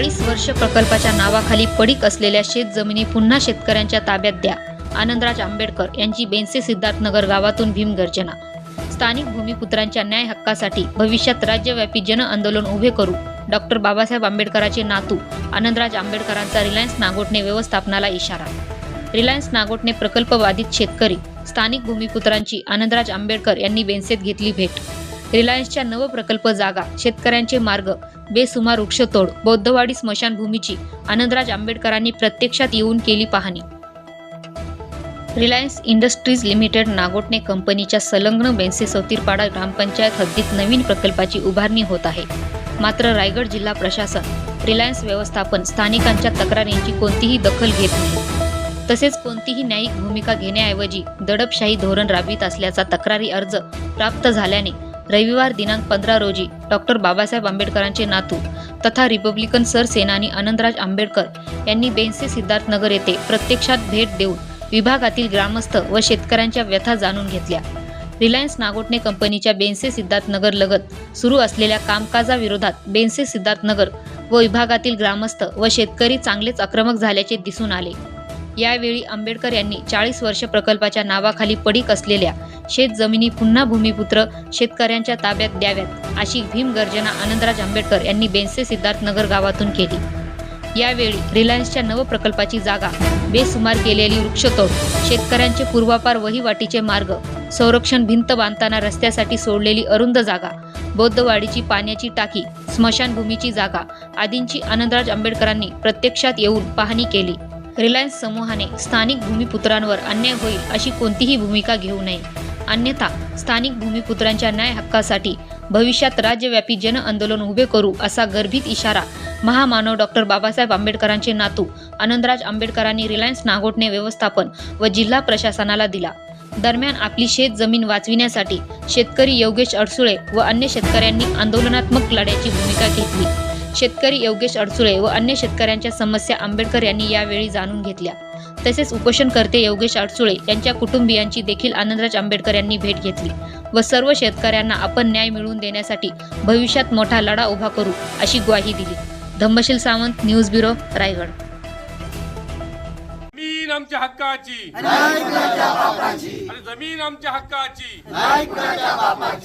चाळीस वर्ष प्रकल्पाच्या नावाखाली पडीक असलेल्या शेतजमिनी पुन्हा शेतकऱ्यांच्या ताब्यात द्या. आनंदराज आंबेडकर यांची बेनसे सिद्धार्थनगर गावातून भीमगर्जना स्थानिक भूमिपुत्रांच्या न्याय हक्कासाठी भविष्यात राज्यव्यापी जन आंदोलन उभे करू. डॉक्टर बाबासाहेब आंबेडकरांचे नातू आनंदराज आंबेडकरांचा रिलायन्स नागोटणे व्यवस्थापनाला इशारा. रिलायन्स नागोटणे प्रकल्प बाधित शेतकरी स्थानिक भूमिपुत्रांची आनंदराज आंबेडकर यांनी बेनसेत घेतली भेट. रिलायन्सच्या नवप्रकल्प जागा शेतकऱ्यांचे मार्ग बेसुमार वृक्षतोड बौद्धवाडी स्मशानभूमीची आनंदराज आंबेडकरांनी प्रत्यक्षात येऊन केली पाहणी. रिलायन्स इंडस्ट्रीज लिमिटेड नागोटणे कंपनीच्या संलग्न बेन्से सौतीरपाडा ग्रामपंचायत हद्दीत नवीन प्रकल्पाची उभारणी होत आहे. मात्र रायगड जिल्हा प्रशासन रिलायन्स व्यवस्थापन स्थानिकांच्या तक्रारींची कोणतीही दखल घेत नाही. तसेच कोणतीही न्यायिक भूमिका घेण्याऐवजी दडपशाही धोरण राबवित असल्याचा तक्रारी अर्ज प्राप्त झाल्याने रविवार दिनांक पंधरा रोजी डॉक्टर बाबासाहेब आंबेडकरांचे नातू तथा रिपब्लिकन सरसेनानी आनंदराज आंबेडकर यांनी बेन्से सिद्धार्थनगर येथे प्रत्यक्षात भेट देऊन विभागातील ग्रामस्थ व शेतकऱ्यांच्या व्यथा जाणून घेतल्या. रिलायन्स नागोटणे कंपनीच्या बेन्से सिद्धार्थनगर लगत सुरू असलेल्या कामकाजाविरोधात बेन्से सिद्धार्थनगर व विभागातील ग्रामस्थ व शेतकरी चांगलेच आक्रमक झाल्याचे दिसून आले. यावेळी आंबेडकर यांनी चाळीस वर्ष प्रकल्पाच्या नावाखाली पडीक असलेल्या शेत जमिनी पुन्हा भूमिपुत्र शेतकऱ्यांच्या ताब्यात द्याव्यात अशी भीमगर्जना आनंदराज आंबेडकर यांनी बेन्से सिद्धार्थनगर गावातून केली. यावेळी रिलायन्सच्या नवप्रकल्पाची जागा बेसुमार केलेली वृक्षतोड शेतकऱ्यांचे पूर्वापार वहिवाटीचे मार्ग संरक्षण भिंत बांधताना रस्त्यासाठी सोडलेली अरुंद जागा बौद्धवाडीची पाण्याची टाकी स्मशानभूमीची जागा आदींची आनंदराज आंबेडकरांनी प्रत्यक्षात येऊन पाहणी केली. रिलायन्स समूहाने स्थानिक भूमिपुत्रांवर अन्याय होईल अशी कोणतीही भूमिका घेऊ नये. अन्यथा स्थानिक भूमिपुत्रांच्या न्याय हक्कासाठी भविष्यात राज्यव्यापी जन आंदोलन उभे करू असा गर्भित इशारा महामानव डॉक्टर बाबासाहेब आंबेडकरांचे नातू आनंदराज आंबेडकरांनी रिलायन्स नागोटणे व्यवस्थापन व जिल्हा प्रशासनाला दिला. दरम्यान आपली शेत जमीन वाचविण्यासाठी शेतकरी योगेश अडसुळे व अन्य शेतकऱ्यांनी आंदोलनात्मक लढ्याची भूमिका घेतली. शेतकरी योगेश अडसुळे व अन्य शेतकऱ्यांच्या समस्या आंबेडकर यांनी यावेळी जाणून घेतल्या. तसेच उपोषणकर्ते योगेश अडसुळे यांच्या कुटुंबियांची देखील आनंदराज आंबेडकर यांनी भेट घेतली व सर्व शेतकऱ्यांना आपण न्याय मिळवून देण्यासाठी भविष्यात मोठा लढा उभा करू अशी ग्वाही दिली. Dhammasheel Sawant news bureau Raigad. जमीन आमच्या हक्काची. अरे जमीन आमच्या हक्काची.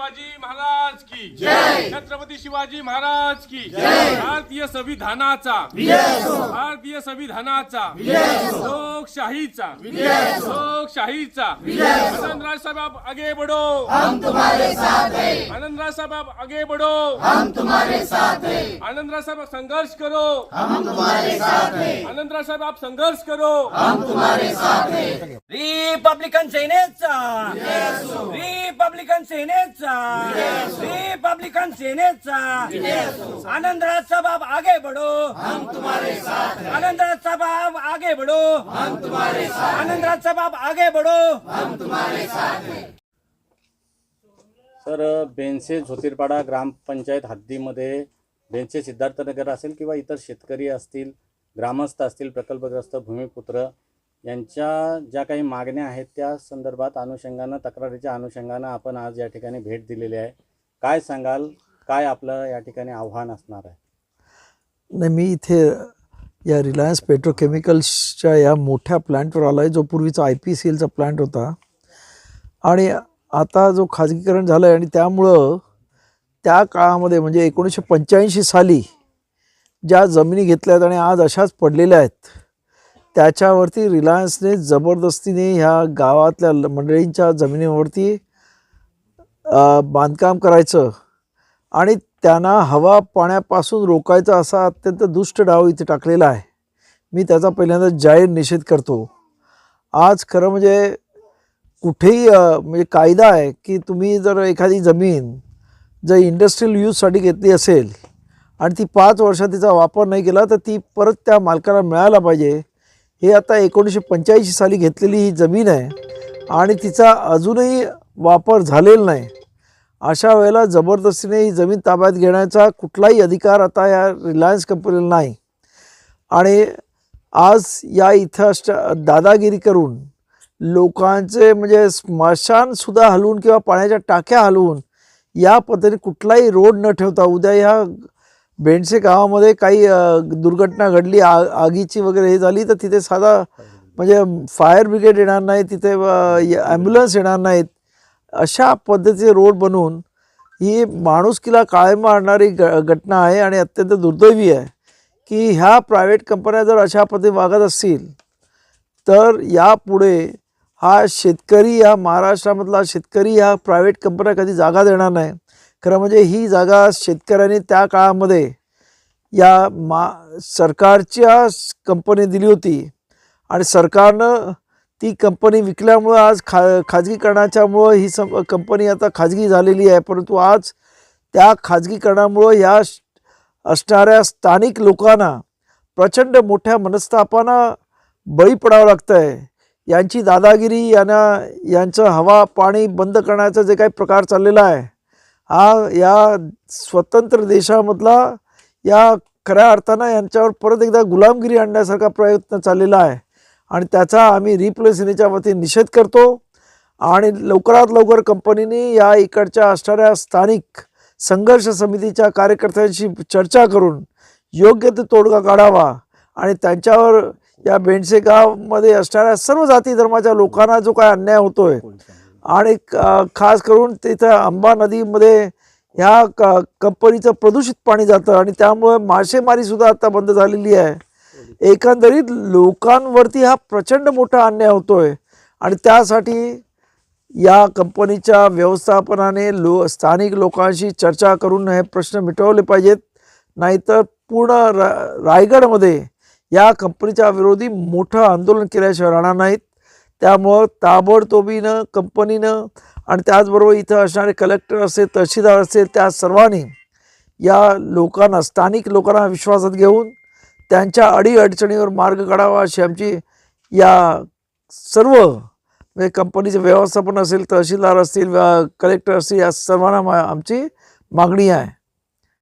शिवाजी महाराज की। छत्रपती शिवाजी महाराज की। भारतीय संविधानाचा। भारतीय संविधानाचा। लोकशाहीचा। लोकशाहीचा। आनंदराज साहेब आप आगे बढ़ो। आनंदराज साहेब आप आगे बढ़ो। आनंदराज साहेब संघर्ष करो। आनंदराज साहेब आप संघर्ष करो। रिपब्लिकन सेनेचा। रिपब्लिकन सेनेचा। रिपब्लिकन सेनेचा. आनंदराज साहब आगे बढ़ो. हम तुम्हारे साथ आनंदराज साहब आगे बढ़ो. हम तुम्हारे साथ आनंदराज साहब आगे बढ़ो. हम तुम्हारे साथ सर बेनसे झोतीरपाडा ग्रामपंचायत हद्दीमध्ये बेनसे सिद्धार्थनगर असेल किंवा इतर शेतकरी असतील ग्रामस्थ असतील प्रकल्पग्रस्त भूमिपुत्र यांच्या ज्या काही मागण्या आहेत त्या संदर्भात अनुषंगानं तक्रारीच्या अनुषंगानं आपण आज या ठिकाणी भेट दिलेली आहे. काय सांगाल? काय आपलं या ठिकाणी आव्हान असणार आहे? नाही मी इथे या रिलायन्स पेट्रोकेमिकल्सच्या या मोठ्या प्लॅन्टवर आलो आहे जो पूर्वीचा आय पी सी एलचा प्लॅन्ट होता. आणि आता जो खाजगीकरण झालं आहे आणि त्यामुळं त्या काळामध्ये म्हणजे एकोणीसशे पंच्याऐंशी साली ज्या जमिनी घेतल्या आहेत आणि आज अशाच पडलेल्या आहेत त्याच्यावरती रिलायन्सने जबरदस्तीने ह्या गावातल्या ल- मंडळींच्या जमिनीवरती बांधकाम करायचं. आणि त्यांना हवा पाण्यापासून रोखायचा असा अत्यंत दुष्ट डाव इथे टाकलेला आहे. मी त्याचा पहिल्यांदा जाहीर निषेध करतो. आज खरं म्हणजे कुठेही म्हणजे कायदा आहे की तुम्ही जर एखादी जमीन जर इंडस्ट्रीयल यूजसाठी घेतली असेल आणि ती पाच वर्षात तिचा वापर नाही केला तर ती परत त्या मालकाला मिळायला पाहिजे. हे आता एकोणीसशे पंच्याऐंशी साली घेतलेली ही जमीन आहे आणि तिचा अजूनही वापर झालेला नाही. अशा वेळेला जबरदस्तीने ही जमीन ताब्यात घेण्याचा कुठलाही अधिकार आता या रिलायन्स कंपनीला नाही. आणि आज या इथं अष्ट दादागिरी करून लोकांचे म्हणजे स्मशानसुद्धा हलवून किंवा पाण्याच्या टाक्या हलवून या पद्धतीने कुठलाही रोड न ठेवता उद्या ह्या बेंडसे गावामध्ये काही दुर्घटना घडली आ आगीची वगैरे हे झाली तर तिथे साधा म्हणजे फायर ब्रिगेड येणार नाही तिथे ॲम्ब्युलन्स येणार नाहीत अशा पद्धतीचे रोड बनवून ही माणुसकीला काळी मारणारी ग घटना आहे आणि अत्यंत दुर्दैवी आहे की ह्या प्रायव्हेट कंपन्या जर अशा पद्धतीने वागत असतील तर यापुढे हा शेतकरी या महाराष्ट्रामधला शेतकरी ह्या प्रायव्हेट कंपन्या कधी जागा देणार नाही. खरं म्हणजे ही जागा शेतकऱ्यांनी त्या काळामध्ये या मा सरकारच्या कंपनी दिली होती. आणि सरकारनं ती कंपनी विकल्यामुळं आज खा खाजगीकरणाच्यामुळं ही सं कंपनी आता खाजगी झालेली आहे. परंतु आज त्या खाजगीकरणामुळं या असणाऱ्या स्थानिक लोकांना प्रचंड मोठ्या मनस्तापानं बळी पडावं लागतं आहे यांची दादागिरी यांना यांचं हवा पाणी बंद करण्याचा जे काही प्रकार चाललेला आहे हा या स्वतंत्र देशामधला या खऱ्या अर्थानं यांच्यावर परत एकदा गुलामगिरी आणण्यासारखा प्रयत्न चाललेला आहे. आणि त्याचा आम्ही रिप्ले सेनेच्या वतीने निषेध करतो. आणि लवकरात लवकर कंपनीने या इकडच्या असणाऱ्या स्थानिक संघर्ष समितीच्या कार्यकर्त्यांशी चर्चा करून योग्य ते तोडगा काढावा. आणि त्यांच्यावर या बेंडसे गावमध्ये असणाऱ्या सर्व जाती धर्माच्या लोकांना जो काय अन्याय होतोय आणि खास करून तिथं अंबा नदीमध्ये ह्या क कंपनीचं प्रदूषित पाणी जातं आणि त्यामुळे मासेमारीसुद्धा आता बंद झालेली आहे. एकंदरीत लोकांवरती हा प्रचंड मोठा अन्याय होतोय आणि त्यासाठी या कंपनीच्या व्यवस्थापनाने लो स्थानिक लोकांशी चर्चा करून हे प्रश्न मिटवले पाहिजेत. नाहीतर पूर्ण रा रायगडमध्ये या कंपनीच्या विरोधी मोठं आंदोलन केल्याशिवाय राहणार नाहीत. त्यामुळं ताबडतोबीनं कंपनीनं आणि त्याचबरोबर इथं असणारे कलेक्टर असेल तहसीलदार असेल त्या सर्वांनी या लोकांना स्थानिक लोकांना विश्वासात घेऊन त्यांच्या अडीअडचणीवर मार्ग काढावा अशी आमची या सर्व म्हणजे कंपनीचे व्यवस्थापन असेल तहसीलदार असतील कलेक्टर असतील या सर्वांना मा- आमची मागणी आहे.